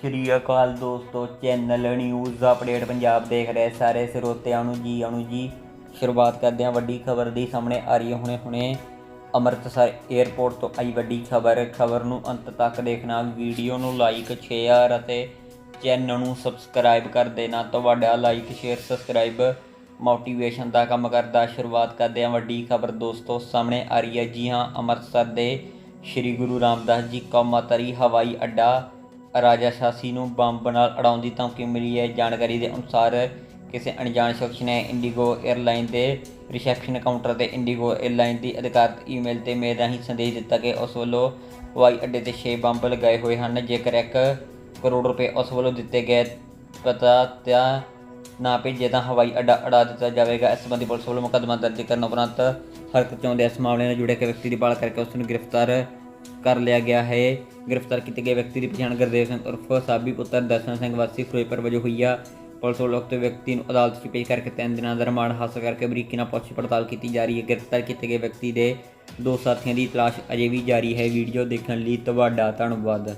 ਸ਼੍ਰੀ ਅਕਾਲ ਦੋਸਤੋ channel news update Punjab ਦੇਖ ਰਹੇ ਸਾਰੇ ਸਰੋਤਿਆਂ ਨੂੰ ਜੀ ਆਣੂ ਜੀ। ਸ਼ੁਰੂਆਤ ਕਰਦੇ ਹਾਂ ਵੱਡੀ ਖਬਰ ਦੀ, ਸਾਹਮਣੇ ਆ ਰਹੀ ਹੈ ਹੁਣੇ ਹੁਣੇ ਅੰਮ੍ਰਿਤਸਰ 에ਅਰਪੋਰਟ ਤੋਂ ਆਈ ਵੱਡੀ ਖਬਰ। ਖਬਰ ਨੂੰ ਅੰਤ ਤੱਕ ਦੇਖਣਾ ਵੀਡੀਓ ਨੂੰ ਲਾਈਕ ਸ਼ੇਅਰ ਅਤੇ ਚੈਨਲ ਨੂੰ ਸਬਸਕ੍ਰਾਈਬ ਕਰ ਦੇਣਾ। ਤੁਹਾਡਾ ਲਾਈਕ ਸ਼ੇਅਰ ਸਬਸਕ੍ਰਾਈਬ ਮੋਟੀਵੇਸ਼ਨ ਦਾ ਕੰਮ ਕਰਦਾ। ਸ਼ੁਰੂਆਤ ਕਰਦੇ ਹਾਂ ਵੱਡੀ ਖਬਰ ਦੋਸਤੋ, ਸਾਹਮਣੇ ਆ ਰਹੀ ਹੈ ਜੀ ਹਾਂ, ਅੰਮ੍ਰਿਤਸਰ ਦੇ ਸ਼੍ਰੀ ਗੁਰੂ ਰਾਮਦਾਸ ਜੀ ਕੌਮਾਤਰੀ ਹਵਾਈ ਅੱਡਾ ਰਾਜਾ ਸ਼ਾਸੀ ਨੂੰ ਬੰਬ ਨਾਲ ਅੜਾਉਣ ਦੀ ਧਮਕੀ ਮਿਲੀ ਹੈ। ਜਾਣਕਾਰੀ ਦੇ ਅਨੁਸਾਰ ਕਿਸੇ ਅਣਜਾਣ ਸ਼ਖਸ ਨੇ ਇੰਡੀਗੋ 에ਅਰਲਾਈਨ ਦੇ ਰਿਸੈਪਸ਼ਨ ਕਾਊਂਟਰ ਤੇ ਇੰਡੀਗੋ 에ਅਰਲਾਈਨ ਦੀ ਅਧਿਕਾਰਤ ਈਮੇਲ ਤੇ ਮੇਲ ਰਾਹੀਂ ਸੰਦੇਸ਼ ਦਿੱਤਾ ਕਿ ਉਸ ਵੱਲੋਂ ਹਵਾਈ ਅੱਡੇ ਤੇ 6 ਬੰਬ ਲਗਾਏ ਹੋਏ ਹਨ, ਜੇਕਰ 1 ਕਰੋੜ ਰੁਪਏ ਉਸ ਵੱਲੋਂ ਦਿੱਤੇ ਗਏ ਪਤਾ ਤਾਂ ਨਾ ਭੇਜੇ ਤਾਂ ਹਵਾਈ ਅੱਡਾ ਅੜਾ ਦਿੱਤਾ ਜਾਵੇਗਾ। ਇਸ ਸੰਬੰਧੀ ਪੁਲਿਸ ਵੱਲੋਂ ਮੁਕੱਦਮਾ ਦਰਜ ਕਰਨ ਉਪਰੰਤ ਹਰਕਤ ਚਾਹੁੰਦੇ ਇਸ ਮਾਮਲੇ ਨਾਲ ਜੁੜੇ ਇੱਕ ਵਿਅਕਤੀ ਦੀ ਭਾਲ ਕਰਕੇ ਉਸ ਨੂੰ ਗ੍ਰਿਫਤਾਰ ਕਰ ਲਿਆ ਗਿਆ ਹੈ। ਗ੍ਰਿਫਤਾਰ ਕੀਤੇ ਗਏ ਵਿਅਕਤੀ ਦੀ ਪਛਾਣ ਗੁਰਦੇਵ ਸਿੰਘ ਉਰਫ ਸਾਬੀ ਪੁੱਤਰ ਦਰਸ਼ਨ ਸਿੰਘ ਵਾਸੀ ਫਿਰੋਜ਼ਪੁਰ ਵਜੋਂ ਹੋਈ ਆ ਪੁਲਿਸ ਵੱਲੋਂ ਉਕਤ ਵਿਅਕਤੀ ਨੂੰ ਅਦਾਲਤ 'ਚ ਪੇਸ਼ ਕਰਕੇ ਤਿੰਨ ਦਿਨਾਂ ਦਾ ਰਿਮਾਂਡ ਹਾਸਲ ਕਰਕੇ ਬਰੀਕੀ ਨਾਲ ਪੁੱਛ ਪੜਤਾਲ ਕੀਤੀ ਜਾ ਰਹੀ ਹੈ। ਗ੍ਰਿਫਤਾਰ ਕੀਤੇ ਗਏ ਵਿਅਕਤੀ ਦੇ ਦੋ ਸਾਥੀਆਂ ਦੀ ਤਲਾਸ਼ ਅਜੇ ਵੀ ਜਾਰੀ ਹੈ। ਵੀਡੀਓ ਦੇਖਣ ਲਈ ਤੁਹਾਡਾ ਧੰਨਵਾਦ।